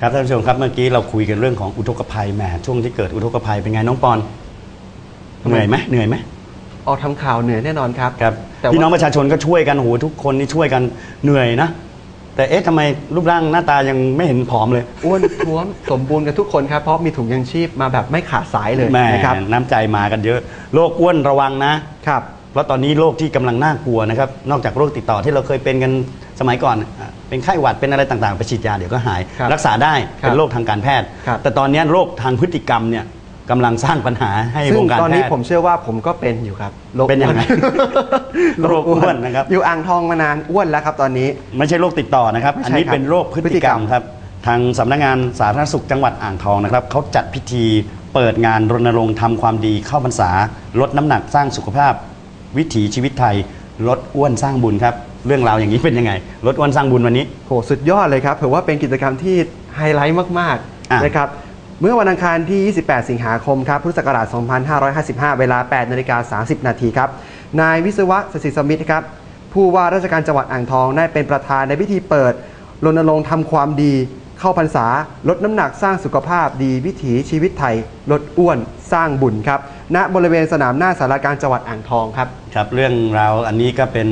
ครับท่านผู้ชมครับเมื่อกี้เราคุยกันเรื่องของอุทกภัยแหมช่วงที่เกิดอุทกภัยเป็นไงน้องปอนเหนื่อยไหมเหนื่อยไหมออกทำข่าวเหนื่อยแน่นอนครับครับแต่ว่าพี่น้องประชาชนก็ช่วยกันโอ้โหทุกคนนี่ช่วยกันเหนื่อยนะ แต่เอ๊ะทำไมรูปร่างหน้าตายังไม่เห็นผอมเลยอ้วนท้วม สมบูรณ์กันทุกคนครับ เพราะมีถุงยังชีพมาแบบไม่ขาดสายเลยแหม่นะครับ น้ำใจมากันเยอะโรคอ้วนระวังนะ ครับ เพราะตอนนี้โรคที่กำลังน่ากลัวนะครับ นอกจากโรคติดต่อที่เราเคยเป็นกันสมัยก่อนอะ เป็นไข้หวัดเป็นอะไรต่างๆ ไปฉีดยาเดี๋ยวก็หาย ครับรักษาได้ครับเป็นโรคทางการแพทย์ ครับ แต่ตอนนี้โรคทางพฤติกรรมเนี่ยกำลังสร้างปัญหาให้ซึ่วงงการตอนแพนี้ทย์ ผมเชื่อว่าผมก็เป็นอยู่ครับโรคเป็นยังไงอ้วโรคอ้วนนะครับ อยู่อ่างทองมานานอ้วนแล้วครับตอนนี้ ไม่ใช่โรคติดต่อนะครับ ไม่ใช่อันนี้ครับเป็นโรคพฤติกรรมพฤติกรรมครับ ทางสำนักงานสาธารณสุขจังหวัดอ่างทองนะครับเขาจัดพิธีเปิดงานรณรงค์ทำความดีเข้าพรรษา ลดน้ำหนักสร้างสุขภาพ วิถีชีวิตไทย ลดอ้วนสร้างบุญครับ เรื่องราวอย่างนี้เป็นยังไงลดอ้วนสร้างบุญวันนี้ โหสุดยอดเลยครับถือว่าเป็นกิจกรรมที่ไฮไลท์มากอะ ๆนะครับเมื่อวันอังคารที่ 28 สิงหาคมครับพุทธศักราช 2555 เวลา 8นาฬิกา30 นาทีครับนายวิศวะสศิสมิทธิ์ครับผู้ว่าราชการจังหวัดอ่างทองได้เป็นประธานในพิธีเปิดรณรงค์ทำความดี เข้าพรรษาลดน้ำหนักสร้างสุขภาพดีวิถีชีวิตไทยลดอ้วน สร้างบุญครับณบริเวณสนามหน้าสารกลารจังหวัดอ่างทองครับ ครับเรื่องราวอันนี้ก็เป็น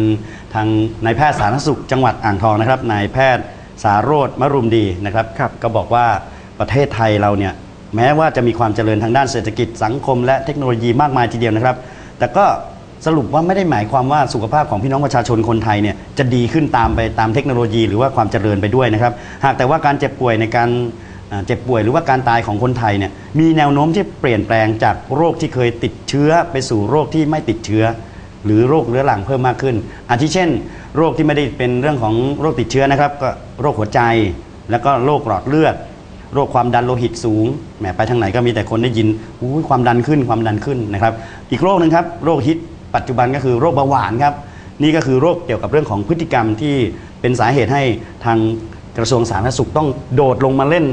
ทางนายแพทย์สาธารณสุขจังหวัดอ่างทองนะครับนายแพทย์สารโรธมรุมดีนะครับครับ ก็บอกว่าประเทศไทยเราเนี่ยแม้ว่าจะมีความเจริญทางด้านเศรษฐกิจสังคม และเทคโนโลยีมากมายทีเดียวนะครับ แต่ก็สรุปว่าไม่ได้หมายความว่าสุขภาพของพี่น้องประชาชนคนไทยเนี่ยจะดีขึ้นตามไปตามเทคโนโลยี หรือว่าความเจริญไปด้วยนะครับ หากแต่ว่าการเจ็บป่วยในการอ่า เจ็บป่วยหรือว่าการตายของคนไทยเนี่ยมีแนวโน้มที่เปลี่ยนแปลงจากโรคที่เคยติดเชื้อไปสู่โรคที่ไม่ติดเชื้อ หรือโรคเรื้อรังเพิ่มมากขึ้น อาทิเช่น โรคที่ไม่ได้เป็นเรื่องของโรคติดเชื้อนะครับก็โรคหัวใจ แล้วก็โรคหลอดเลือด โรคความดันโลหิตสูงแหมไปทางไหนก็มีแต่คนได้ยินอุ้ความดันขึ้นความดันขึ้นนะครับ อีกโรคหนึ่งครับโรคฮิตปัจจุบันก็คือโรคเบาหวานครับนี่ก็คือโรคเกี่ยวกับเรื่องของพฤติกรรมที่เป็นสาเหตุให้ทางกระทรวงสาธารณสุขต้องโดดลงมาเล่น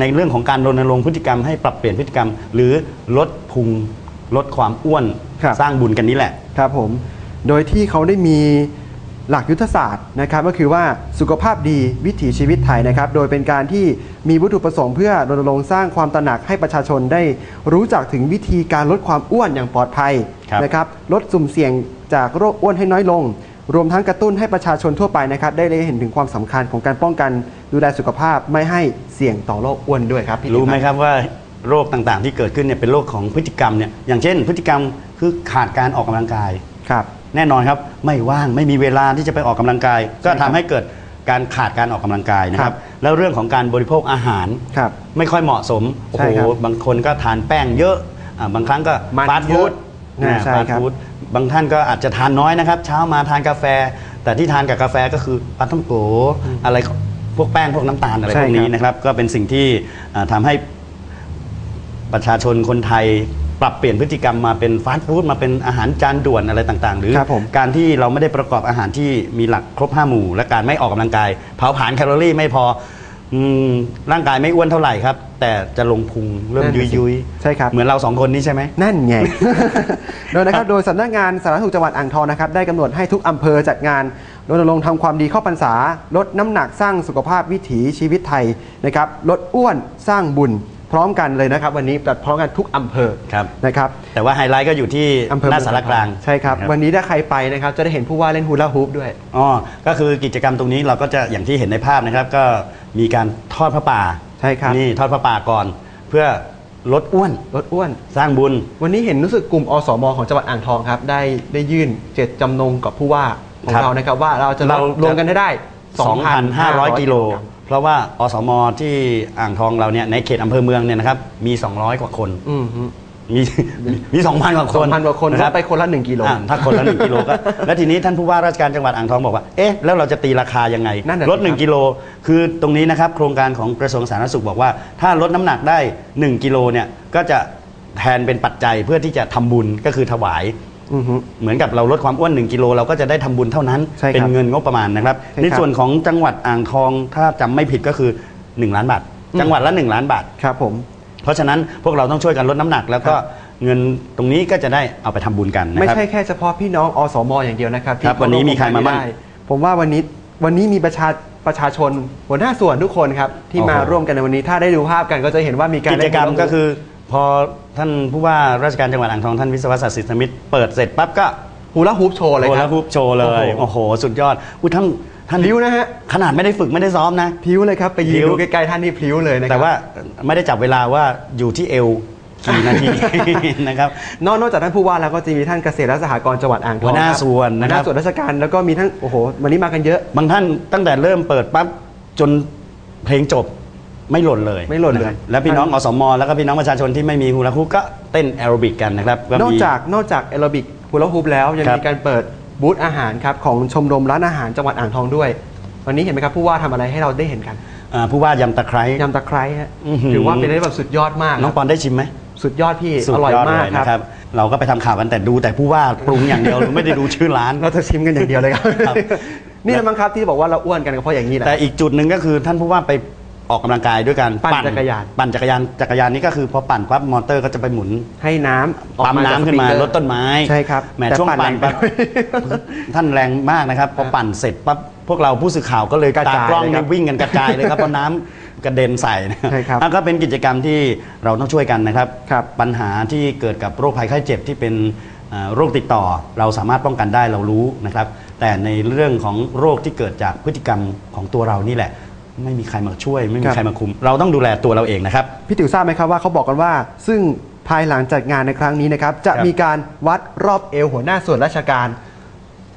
ในเรื่องของการรณรงค์พฤติกรรมให้ปรับเปลี่ยนพฤติกรรม หรือลดพุงลดความอ้วนครับ สร้างบุญกันนี้แหละ ครับผม โดยที่เขาได้มีหลักยุทธศาสตร์นะครับก็คือว่าสุขภาพดีวิถีชีวิตไทยนะครับ โดยเป็นการที่มีวัตถุประสงค์เพื่อรณรงค์สร้างความตระหนักให้ประชาชนได้รู้จักถึงวิธีการลดความอ้วนอย่างปลอดภัยครับ นะครับ ลดสุ่มเสี่ยงจากโรคอ้วนให้น้อยลง รวมทั้งกระตุ้นให้ประชาชนทั่วไปนะครับได้ได้เห็นถึงความสำคัญของการป้องกันดูแลสุขภาพไม่ให้เสี่ยงต่อโรคอ้วนด้วยครับพี่รู้ไหมติ๋ครับว่าโรคต่างๆ ที่เกิดขึ้นเนี่ยเป็นโรคของพฤติกรรมเนี่ยอย่างเช่น พฤติกรรมคือขาดการออกกำลังกายครับแน่นอนครับไม่ว่างไม่มีเวลาที่จะไปออกกำลังกาย ก็ทำให้เกิดการขาดการออกกำลังกายนะคครัรับบแล้วเรื่องของการบริโภคอาหารครับไม่ค่อยเหมาะสมโอ้ใช่โหครับบางคนก็ทานแป้งเยอะอ่าบางครั้งก็มันฟาสต์ฟู้ดเยอะนะใช่ฟาสต์ครับฟู้ด บางท่านก็อาจจะทานน้อยนะครับ เช้ามาทานกาแฟ แต่ที่ทานกับกาแฟก็คือปลาท่องโกอะไรพวกแป้งพวกน้ำตาลอะไรใช่พวกนี้ครับนะครับ ก็เป็นสิ่งที่อ่าทำให้ประชาชนคนไทยปรับเปลี่ยนพฤติกรรมมาเป็นฟาสต์ฟู้ดมาเป็นอาหารจานด่วนอะไรต่างๆ หรือครับผมการที่เราไม่ได้ประกอบอาหารที่มีหลักครบห้าหมู่ และการไม่ออกกำลังกาย เผาผลาญแคลอรี่ไม่พอ อืมร่างกายไม่อ้วนเท่าไหร่ครับ แต่จะลงพุงเริ่มนั่นยุน่ะยสิยุยใช่ครับ เหมือนเราสองคนนี้ใช่ไหม นั่นไง โดยนะครับโดยสำนักงานสาธารณสุขจังหวัดอ่างทองนะครับได้กำหนดให้ทุกอำเภอจัดงานรณรงค์ทำความดีเข้าพรรษา ลดน้ำหนักสร้างสุขภาพวิถีชีวิตไทยนะครับลดอ้วนสร้างบุญ พร้อมกันเลยนะครับ วันนี้จัดพร้อมกันทุกอำเภอครับนะครับ แต่ว่าไฮไลท์ก็อยู่ที่อำเภอหน้าสารกลางใช่ครับนะวันนี้ถ้าใครไปนะครับ จะได้เห็นผู้ว่าเล่นฮูลาฮูปด้วยอ๋อก็คือกิจกรรมตรงนี้เราก็จะอย่างที่เห็นในภาพนะครับ ก็มีการทอดพระป่าใช่ครับนี่ทอดพระป่าก่อน เพื่อลดอ้วนลดอ้วน สร้างบุญ วันนี้เห็นรู้สึกกลุ่มอสมของจังหวัดอ่างทองครับ ได้ได้ยื่นเจตจำนงกับผู้ว่าของครับเรานะครับ ว่าเราจะลดเรารวมกันให้ได้ 2,500 กิโล เพราะว่าอสมที่อ่างทองเราเนี่ยในเขตอำเภอเมืองเนี่ยนะครับมี 200 กว่าคน อืมฮึมีมี2,000กว่าคน2,000กว่าคนนะก็ไปคนละ 1กิโล อ่าถ้าคนละ1กิโลก็ แล้วทีนี้ท่านผู้ว่าราชการจังหวัดอ่างทองบอกว่า เอ๊ะ แล้วเราจะตีราคายังไง นั่นน่ะลดสิครับ 1 กิโล คือตรงนี้นะครับ โครงการของกระทรวงสาธารณสุขบอกว่า ถ้าลดน้ำหนักได้ 1 กิโลเนี่ย ก็จะแทนเป็นปัจจัยเพื่อที่จะทำบุญก็คือถวาย อือฮึ เหมือนกับเราลดความอ้วน 1 กิโลเราก็จะได้ทำบุญเท่านั้น ใช่ครับเป็นเงินงบประมาณนะครับใช่ครับในส่วนของจังหวัดอ่างทองถ้าจำไม่ผิดก็คือ 1 ล้านบาท อืม จังหวัดละ 1 ล้านบาท ครับผม เพราะฉะนั้นพวกเราต้องช่วยกันลดน้ำหนัก แล้วก็ครับ เงินตรงนี้ก็จะได้เอาไปทำบุญกันนะไม่ครับ ใช่แค่เฉพาะพี่น้องอสมอย่างเดียวนะครับที่ครับวันนี้มีใครมาบ้างได้ผมว่าวันนี้วันนี้มีประชาประชาชนหัวหน้าส่วนทุกคนครับที่มาโอ้โห ร่วมกันในวันนี้ถ้าได้ดูภาพกันก็จะเห็นว่ามีการกิจเล่นกรรมฮูลาฮูปก็คือ พอท่านผู้ว่าราชการจังหวัดอ่างทองท่านวิศวศักดิ์สิทธิ์สมิทธิ์เปิดเสร็จปั๊บก็ฮูลาฮูปโชว์เลยโฮคลารับฮูปโชว์เลย โอ้โอ้โหโห สุดยอดอุ้ยท่านท่านพลิ้วนะฮะ ขนาดไม่ได้ฝึกไม่ได้ซ้อมนะพลิ้วเลยครับ ไปยืพลิ้นว ดูใกล้ๆท่านนี่พลิ้วเลยนะครับแต่ว่าไม่ได้จับเวลาว่าอยู่ที่เอวกี่นาที นะครับ นอกนอกจากท่านผู้ว่าแล้วก็จะมีท่านเกษตรและสหกรณ์จังหวัดอ่างทองหัวหน้าครับส่วนหัวนะหครัน้าบส่วนราชการแล้วก็มีทั้งโอ้โหวันนี้มากันเยอะ บางท่านตั้งแต่เริ่มเปิดปั๊บจนเพลงจบ ไม่หล่นเลยไม่หล่นเลยะครับและพี่น้องอสมแล้วก็พี่น้องประชาชนที่ไม่มีฮูลาฮูปก็เต้นแอโรบิกกันนะครับนอกมีจากนอกจากแอโรบิกฮูลาฮูปแล้วยังครับ มีการเปิดบูธอาหารครับของชมรมร้านอาหารจังหวัดอ่างทองด้วย วันนี้เห็นไหมครับผู้ว่าทำอะไรให้เราได้เห็นกันอ่าผู้ว่ายำตะไคร้ ยำตะไคร้ฮะอื้อหือ ถือว่าเป็นอะไรแบบสุดยอดมากน้องคปรับอนได้ชิมไหมสุดยอดพี่สุดอร่อยยอดมากเลยคนะครัรับบเราก็ไปทำข่าวกันแต่ดูแต่ผู้ว่าปรุงอย่างเดียว ไม่ได้ดูชื่อร้าน เราจะชิมกันอย่างเดียวเลยครับ ครับ นี่แหละมั้งครับที่บอกว่าเราอ้วนกันก็เพราะอย่างนี้แหละ แต่อีกจุดหนึ่งก็คือท่านผู้ว่าไป ออกกำลังกายด้วยการปั่นจักรยาน ปั่นจักรยานจักรยานนี้ก็คือพอปั่นปั๊บมอเตอร์ก็จะไปหมุนให้น้ำออกปั๊มจกน้ำขึ้นมาสปริงเกอร์ลดต้นไม้ใช่ครับแหมแต่ช่วงปั่นปั่นแรงไปปั๊บท่านแรงมากนะครับ พอปั่นเสร็จปั๊บพวกเราผู้สื่อข่าวก็เลยกระจายตากล้องเลยครันี่บวิ่งกันกระจายเลยครับเพราะน้ำกระเด็นใส่นะใช่ครับแล้วก็เป็นกิจกรรมที่เราต้องช่วยกันนะครับ ครับปัญหาที่เกิดกับโรคภัยไข้เจ็บที่เป็นอ่าโรคติดต่อ เราสามารถป้องกันได้เรารู้นะครับ แต่ในเรื่องของโรคที่เกิดจากพฤติกรรมของตัวเรานี่แหละ ไม่มีใครมาช่วย ไม่มีใครมาคุม เราต้องดูแลตัวเราเองนะครับพี่ติ๋วทราบไหมครับว่าเขาบอกกันว่า ซึ่งภายหลังจัดงานในครั้งนี้นะครับจะครับมีการวัดรอบเอวหัวหน้าส่วนราชการ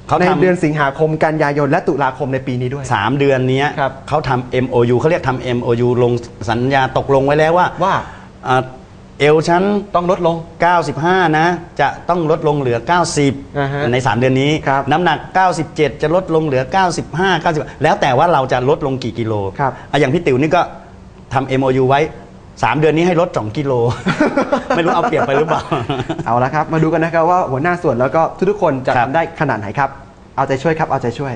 เขาในทำเดือนสิงหาคมกันยายนและตุลาคมในปีนี้ด้วยสามเดือนเนี้ยครับเขาทำ MOU เขาเรียกทำ MOU ลงสัญญาตกลงไว้แล้วว่าว่าอ่า เอลชั้นต้องลดลง 95 นะ จะต้องลดลงเหลืออ่าฮะ90ใน 3 เดือนนี้ ครับน้ำหนัก 97 จะลดลงเหลือ 95 90 แล้วแต่ว่าเราจะลดลงกี่กิโลครับอะอย่างพี่ติ๋วนี่ก็ทำ MOU ไว้ 3 เดือนนี้ให้ลด 2 กิโล ไม่รู้เอาเปรียบไปหรือเปล่า เอาละครับ มาดูกันนะครับว่าหัวหน้าส่วนแล้วก็ทุกๆคนจะครับ ทำได้ขนาดไหนครับ เอาใจช่วยครับ เอาใจช่วย